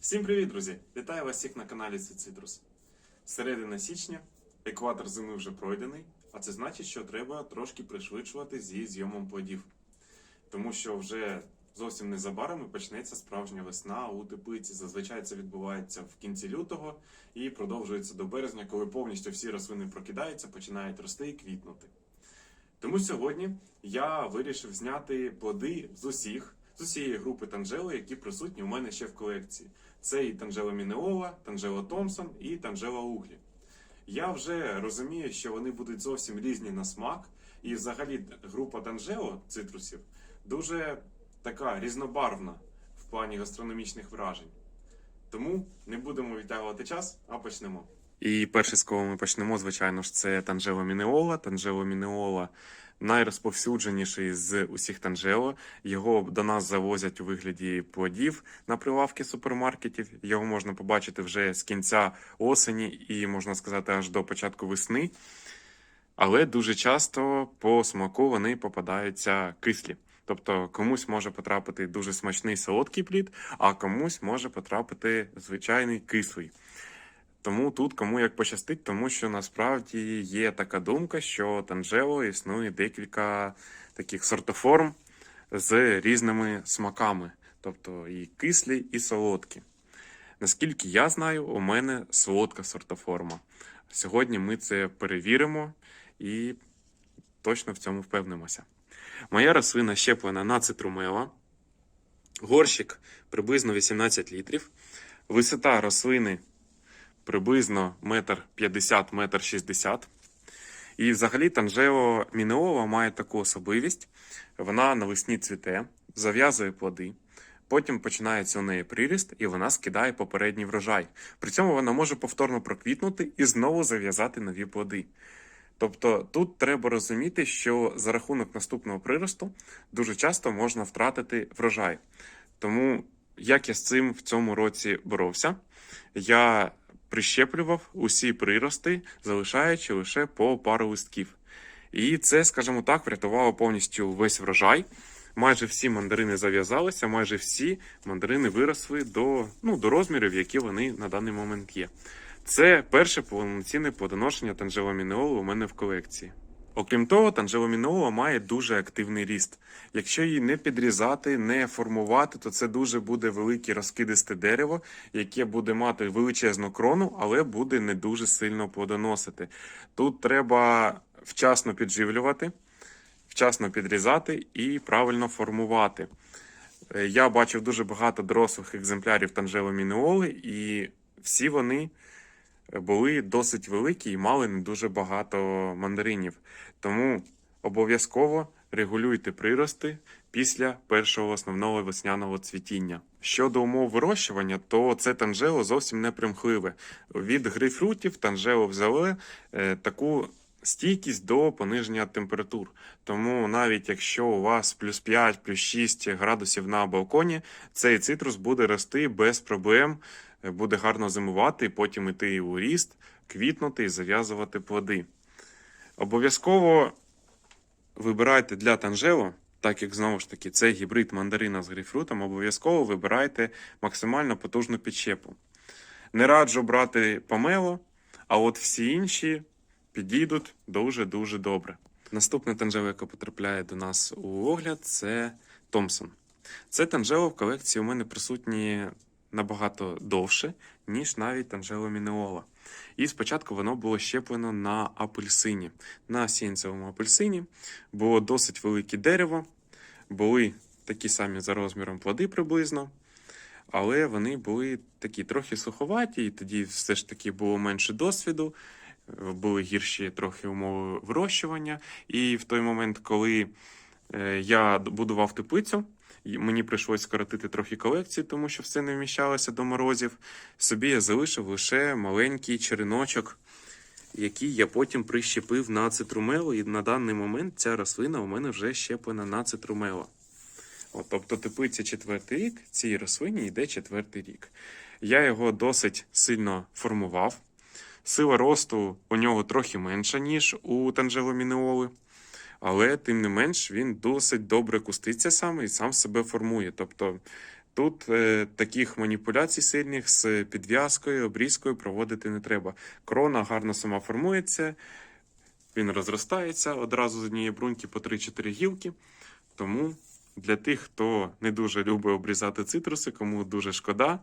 Всім привіт, друзі! Вітаю вас всіх на каналі Цитрус. Середина січня, екватор зими вже пройдений, а це значить, що треба трошки пришвидшувати зі зйомом плодів. Тому що вже зовсім незабаром почнеться справжня весна у теплиці. Зазвичай це відбувається в кінці лютого і продовжується до березня, коли повністю всі рослини прокидаються, починають рости і квітнути. Тому сьогодні я вирішив зняти плоди з усіх, з усієї групи танжели, які присутні у мене ще в колекції. Це і Танжела Мінеола, Танжела Томпсон і Танжела Углі. Я вже розумію, що вони будуть зовсім різні на смак, і взагалі група Танжело цитрусів дуже така різнобарвна в плані гастрономічних вражень. Тому не будемо відтягувати час, а почнемо. І перше, з кого ми почнемо, звичайно ж, це Танжело Мінеола. Танжело Мінеола найрозповсюдженіший з усіх Танжело. Його до нас завозять у вигляді плодів на прилавки супермаркетів. Його можна побачити вже з кінця осені і, можна сказати, аж до початку весни. Але дуже часто по смаку вони попадаються кислі. Тобто комусь може потрапити дуже смачний солодкий плід, а комусь може потрапити звичайний кислий. Тому тут кому як пощастить, тому що насправді є така думка, що Танжело існує декілька таких сортоформ з різними смаками, тобто і кислі, і солодкі. Наскільки я знаю, у мене солодка сортоформа. Сьогодні ми це перевіримо і точно в цьому впевнимося. Моя рослина щеплена на цитрумела, горщик приблизно 18 літрів, висота рослини приблизно метр 50 метр 60. І взагалі Танжео Мінеова має таку особливість: вона навесні цвіте, зав'язує плоди. Потім починається у неї приріст, і вона скидає попередній врожай. При цьому вона може повторно проквітнути і знову зав'язати нові плоди. Тобто тут треба розуміти, що за рахунок наступного приросту дуже часто можна втратити врожай. Тому як я з цим в цьому році боровся, я прищеплював усі прирости, залишаючи лише по пару листків. І це, скажімо так, врятувало повністю весь врожай. Майже всі мандарини зав'язалися, майже всі мандарини виросли до, ну, до розмірів, які вони на даний момент є. Це перше повноцінне плодоношення танжеломінеолу у мене в колекції. Окрім того, танжеломінеола має дуже активний ріст. Якщо її не підрізати, не формувати, то це дуже буде велике розкидисте дерево, яке буде мати величезну крону, але буде не дуже сильно плодоносити. Тут треба вчасно підживлювати, вчасно підрізати і правильно формувати. Е, Я бачив дуже багато дорослих екземплярів танжеломінеоли, і всі вони були досить великі і мали не дуже багато мандаринів. Тому обов'язково регулюйте прирости після першого основного весняного цвітіння. Щодо умов вирощування, то це танжело зовсім не примхливе. Від грейпфрутів танжело взяли е, таку стійкість до пониження температур. Тому навіть якщо у вас плюс 5, плюс 6 градусів на балконі, цей цитрус буде рости без проблем, буде гарно зимувати, і потім іти у ріст, квітнути і зав'язувати плоди. Обов'язково вибирайте для танжело, так як знову ж таки це гібрид мандарина з грейпфрутом, обов'язково вибирайте максимально потужну підщепу. Не раджу брати помело, а от всі інші підійдуть дуже-дуже добре. Наступне танжело, яке потрапляє до нас у огляд, це Томпсон. Це танжело в колекції у мене присутні набагато довше, ніж навіть танжело Мінеола. І спочатку воно було щеплено на апельсині. На сінцевому апельсині було досить велике дерево, були такі самі за розміром плоди приблизно. Але вони були такі трохи суховаті, і тоді все ж таки було менше досвіду, були гірші трохи умови вирощування. І в той момент, коли е, я будував теплицю, мені прийшлось скоротити трохи колекції, тому що все не вміщалося до морозів. Собі я залишив лише маленький череночок, який я потім прищепив на цитрумело. І на даний момент ця рослина у мене вже щеплена на цитрумело. От, тобто теплиця четвертий рік, цій рослині йде четвертий рік. Я його досить сильно формував. Сила росту у нього трохи менша, ніж у танжеломінеоли. Але тим не менш він досить добре куститься сам і сам себе формує. Тобто Тут е, таких маніпуляцій сильних з підв'язкою, обрізкою проводити не треба. Крона гарно сама формується, він розростається одразу з однієї бруньки по 3-4 гілки. Тому для тих, хто не дуже любить обрізати цитруси, кому дуже шкода,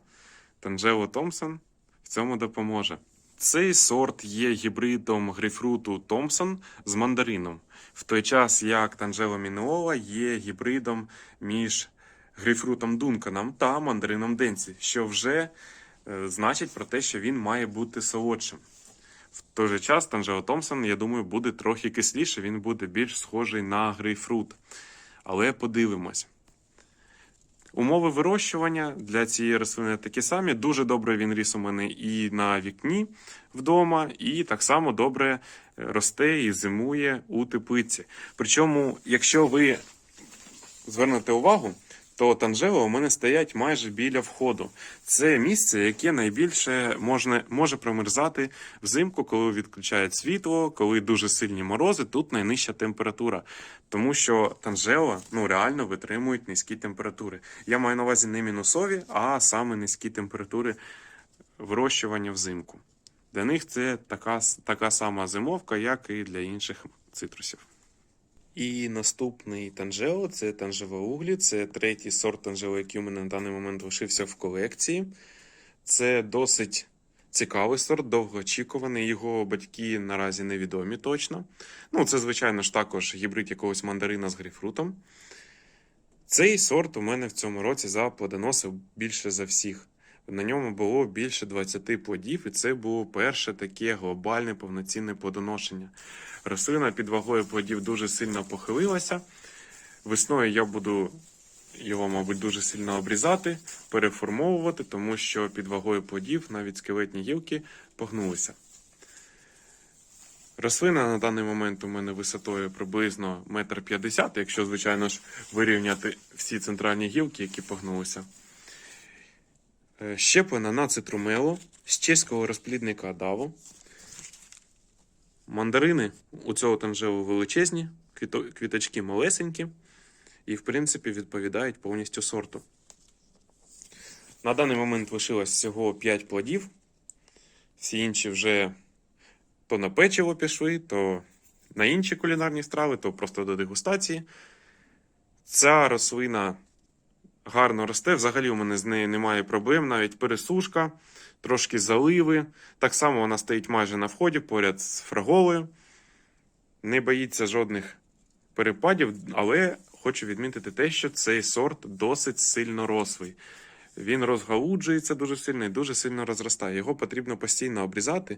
Танжео Томпсон в цьому допоможе. Цей сорт є гібридом грейпфруту Томпсон з мандарином, в той час як Танжело Мінеола є гібридом між грейпфрутом Дунканом та мандарином Денсі, що вже е, значить про те, що він має бути солодшим. В той же час Танжео Томпсон, я думаю, буде трохи кисліше, він буде більш схожий на грейпфрут. Але подивимось. Умови вирощування для цієї рослини такі самі. Дуже добре він ріс у мене і на вікні вдома, і так само добре е, росте і зимує у теплиці. Причому, якщо ви звернете увагу, то танжела у мене стоять майже біля входу. Це місце, яке найбільше можна, може промерзати взимку, коли відключають світло, коли дуже сильні морози, тут найнижча температура. Тому що танжела ну, реально витримують низькі температури. Я маю на увазі не мінусові, а саме низькі температури вирощування взимку. Для них це така, така сама зимовка, як і для інших цитрусів. І наступний танжео це танжево углі. Це третій сорт танжео, який у мене на даний момент лишився в колекції. Це досить цікавий сорт, довгоочікуваний. Його батьки наразі невідомі точно. Ну, це, звичайно ж, також гібрид якогось мандарина з грейпфрутом. Цей сорт у мене в цьому році заплодоносив більше за всіх. На ньому було більше 20 плодів, і це було перше таке глобальне повноцінне плодоношення. Рослина під вагою плодів дуже сильно похилилася. Весною я буду його, мабуть, дуже сильно обрізати, переформовувати, тому що під вагою плодів навіть скелетні гілки погнулися. Рослина на даний момент у мене висотою приблизно 1,50 м, якщо, звичайно ж, вирівняти всі центральні гілки, які погнулися. Е, Щеплена на цитрумело з чеського розплідника Даво. Мандарини у цього танжелу величезні, квіточки малесенькі і, в принципі, відповідають повністю сорту. На даний момент лишилось всього 5 плодів. Всі інші вже то на печиво пішли, то на інші кулінарні страви, то просто до дегустації. Ця рослина гарно росте. Взагалі у мене з нею немає проблем, навіть пересушка, трошки заливи. Так само вона стоїть майже на вході поряд з фраголою. Не боїться жодних перепадів, але хочу відмітити те, що цей сорт досить сильно рослий. Він розгалуджується дуже сильно і дуже сильно розростає. Його потрібно постійно обрізати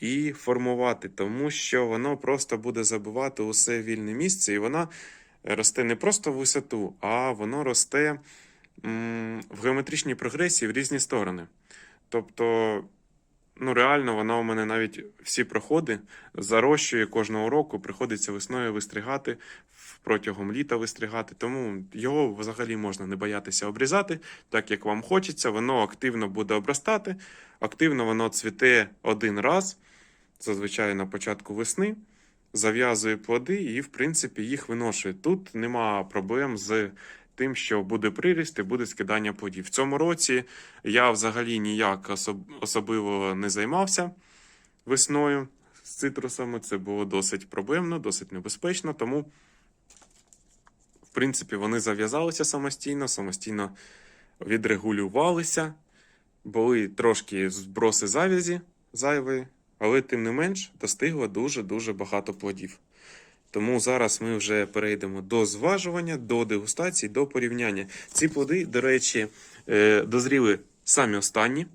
і формувати, тому що воно просто буде забивати усе вільне місце, і вона росте не просто в висоту, а воно росте в геометричній прогресії в різні сторони. Тобто, ну реально, вона у мене навіть всі проходи зарощує кожного року, приходиться весною вистригати, протягом літа вистригати. Тому його взагалі можна не боятися обрізати, так як вам хочеться. Воно активно буде обростати, активно воно цвіте один раз, зазвичай на початку весни зав'язує плоди і, в принципі, їх виношує. Тут нема проблем з тим, що буде приріст і буде скидання плодів. В цьому році я взагалі ніяк особ- особливо не займався весною з цитрусами. Це було досить проблемно, досить небезпечно, тому, в принципі, вони зав'язалися самостійно, самостійно відрегулювалися. Були трошки зброси завязі зайвої, але тим не менш достигло дуже-дуже багато плодів. Тому зараз ми вже перейдемо до зважування, до дегустації, до порівняння. Ці плоди, до речі, е, дозріли самі останні,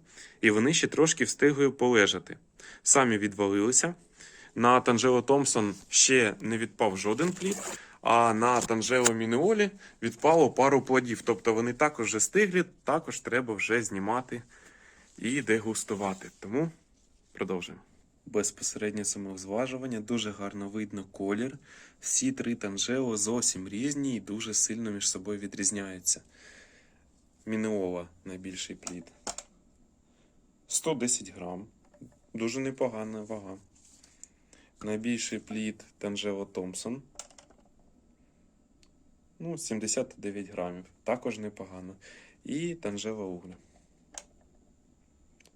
і вони ще трошки встигли полежати. Самі відвалилися. На Танжело Томпсон ще не відпав жоден плід, а на Танжело Мінеолі відпало пару плодів. Тобто вони також вже стиглі, також треба вже знімати і дегустувати. Тому продовжуємо. Безпосереднє самозважування, дуже гарно видно колір. Всі три танжео зовсім різні і дуже сильно між собою відрізняються. Мінеола найбільший плід. 110 грам. Дуже непогана вага. Найбільший плід Танжео Томпсон. Ну, 79 грамів. Також непогано. і танжела угля.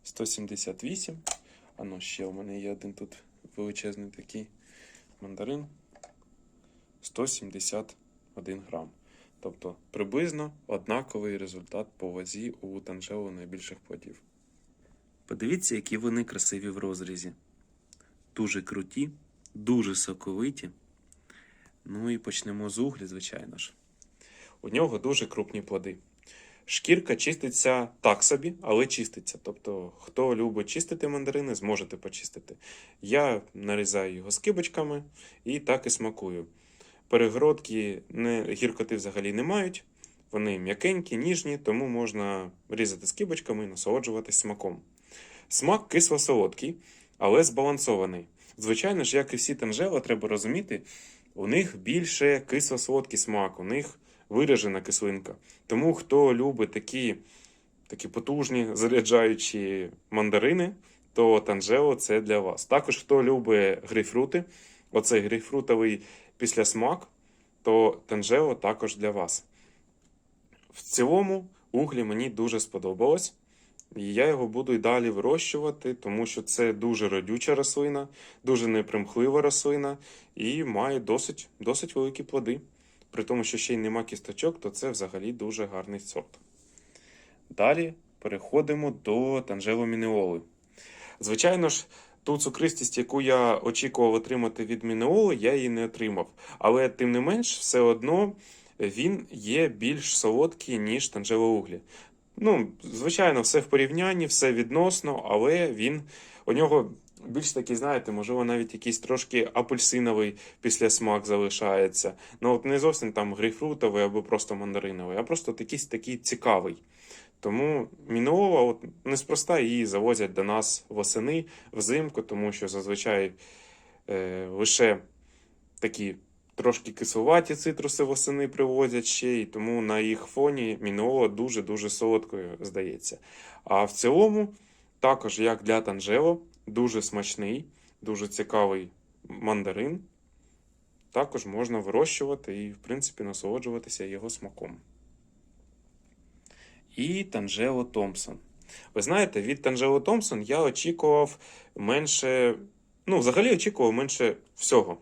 178. А ну, ще у мене є один тут величезний такий мандарин. 171 грам. Тобто приблизно однаковий результат по вазі у танжелу найбільших плодів. Подивіться, які вони красиві в розрізі. Дуже круті, дуже соковиті. Ну і почнемо з углі, звичайно ж. У нього дуже крупні плоди. Шкірка чиститься так собі, але чиститься. Тобто, хто любить чистити мандарини, зможете почистити. Я нарізаю його скибочками і так і смакую. Перегородки не, гіркоти взагалі не мають. Вони м'якенькі, ніжні, тому можна різати скибочками і насолоджуватись смаком. Смак кисло-солодкий, але збалансований. Звичайно ж, як і всі танжела, треба розуміти, у них більше кисло-солодкий смак, у них виражена кислинка. Тому хто любить такі, такі потужні заряджаючі мандарини, то танжело це для вас. Також хто любить грейпфрути, оцей грейпфрутовий післясмак, то танжело також для вас. В цілому углі мені дуже сподобалось. І я його буду і далі вирощувати, тому що це дуже родюча рослина, дуже непримхлива рослина і має досить, досить великі плоди. При тому, що ще й нема кісточок, то це взагалі дуже гарний сорт. Далі переходимо до танжело мінеоли. Звичайно ж, ту цукристість, яку я очікував отримати від мінеоли, я її не отримав. Але тим не менш, все одно він є більш солодкий, ніж танжело углі. Ну, звичайно, все в порівнянні, все відносно, але він у нього більш такий, знаєте, можливо, навіть якийсь трошки апельсиновий післясмак залишається. Ну, от не зовсім там грейпфрутовий або просто мандариновий, а просто якийсь такий цікавий. Тому мінеола, от неспроста її завозять до нас восени, взимку, тому що зазвичай е, лише такі трошки кисловаті цитруси восени привозять ще, і тому на їх фоні мінеола дуже-дуже солодкою здається. А в цілому, також як для танжело, дуже смачний, дуже цікавий мандарин. Також можна вирощувати і, в принципі, насолоджуватися його смаком. І Танжело Томпсон. Ви знаєте, від Танжело Томпсон я очікував менше, ну, взагалі очікував менше всього.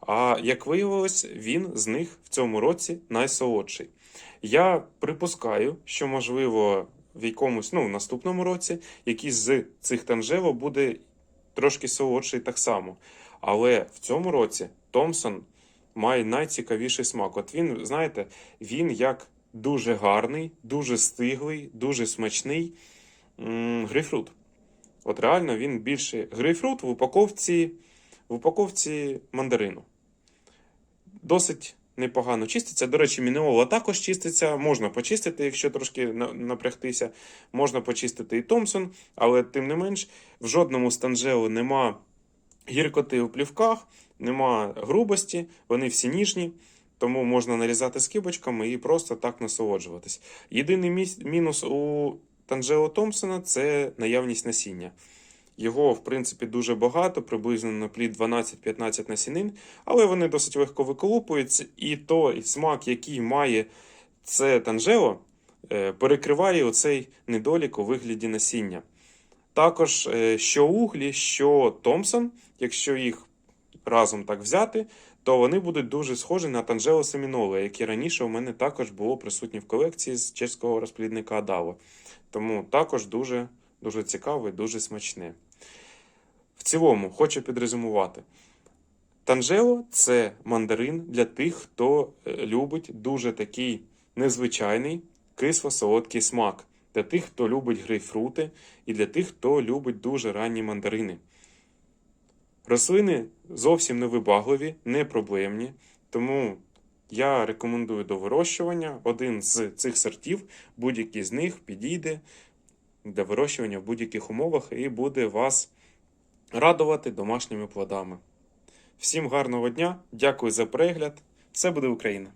А як виявилось, він з них в цьому році найсолодший. Я припускаю, що, можливо, в якомусь ну, наступному році якийсь з цих танжево буде трошки солодший так само. Але в цьому році Томпсон має найцікавіший смак. От він, знаєте, він як дуже гарний, дуже стиглий, дуже смачний грейпфрут. От реально він більше грейпфрут в упаковці, в упаковці мандарину. Досить непогано чиститься. До речі, мінеола також чиститься. Можна почистити, якщо трошки напрягтися. Можна почистити і Томпсон, але тим не менш, в жодному станжелу нема гіркоти у плівках, нема грубості, вони всі ніжні. Тому можна нарізати скибочками і просто так насолоджуватись. Єдиний мінус у Танжело Томпсона це наявність насіння. Його, в принципі, дуже багато, приблизно на плід 12-15 насінин, але вони досить легко виколупуються, і той смак, який має це танжело, е, перекриває оцей недолік у вигляді насіння. Також е, що углі, що Томпсон, якщо їх разом так взяти, то вони будуть дуже схожі на Танжело Семіноле, яке раніше у мене також було присутнє в колекції з чеського розплідника Адаво. Тому також дуже, дуже цікаве, дуже смачне. В цілому, хочу підрезюмувати. Танжело це мандарин для тих, хто е, любить дуже такий незвичайний кисло-солодкий смак. Для тих, хто любить грейпфрути, і для тих, хто любить дуже ранні мандарини. Рослини зовсім не вибагливі, не проблемні, тому я рекомендую до вирощування. Один з цих сортів, будь-який з них підійде для вирощування в будь-яких умовах і буде вас радувати домашніми плодами. Всім гарного дня, дякую за перегляд. Все буде Україна!